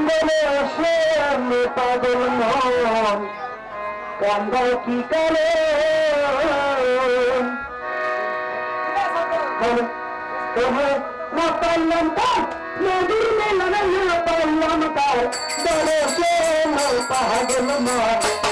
বলে আসে আমি পাগল মন কান্দাও কি করে না পারলাম তার সে পাগল মন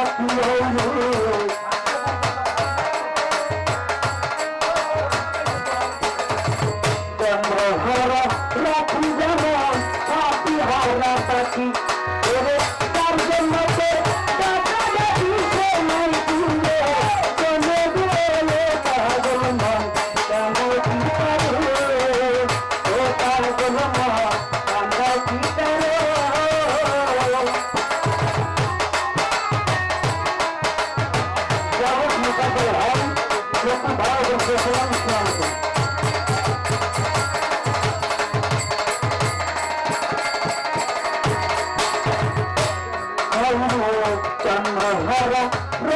Oh, no, no.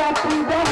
Obrigado.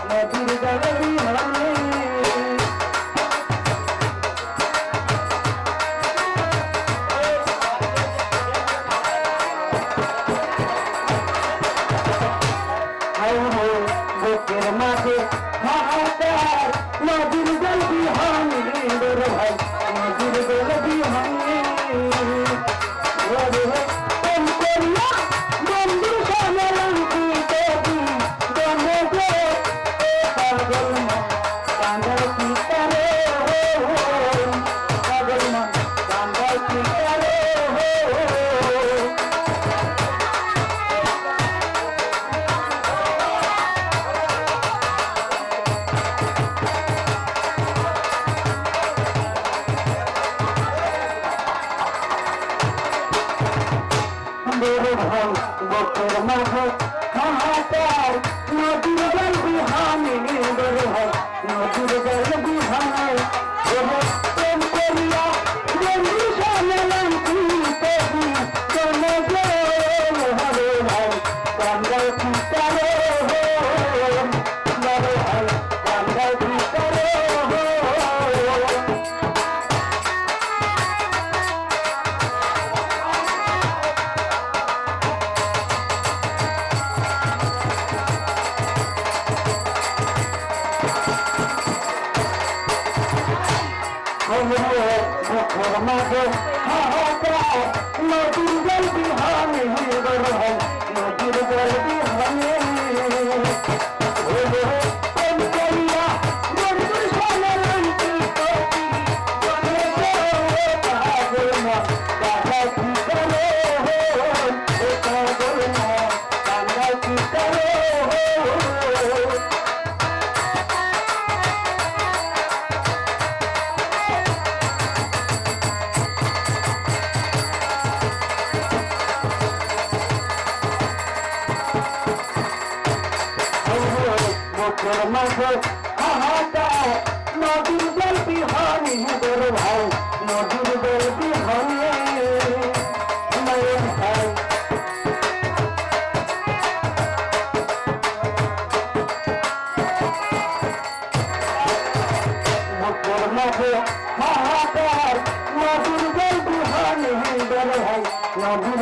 ঢল বুকের মাঝে হাহাকার নদীর জল বিহানে নির্ভর হয় নদীর জল বিহানে প্রেম করিয়া আমাদের হাহাকার নদী নদীর মাঝে হাহাকার নদীর জল বিহানি গরু ভাই, নদীর জল বিহানি মাঝে হাহাকার নদীর জল বিহানি গরু ভাই, নদীর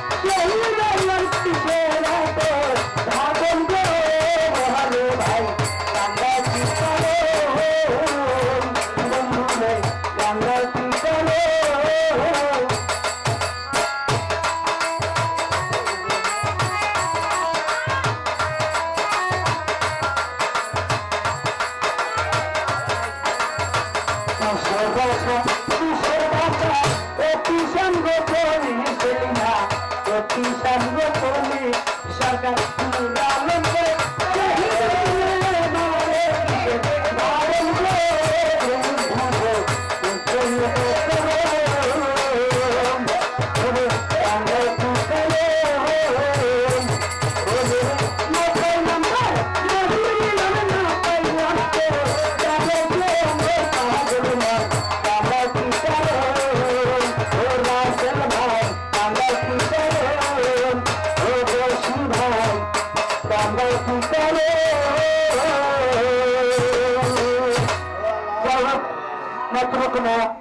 Có.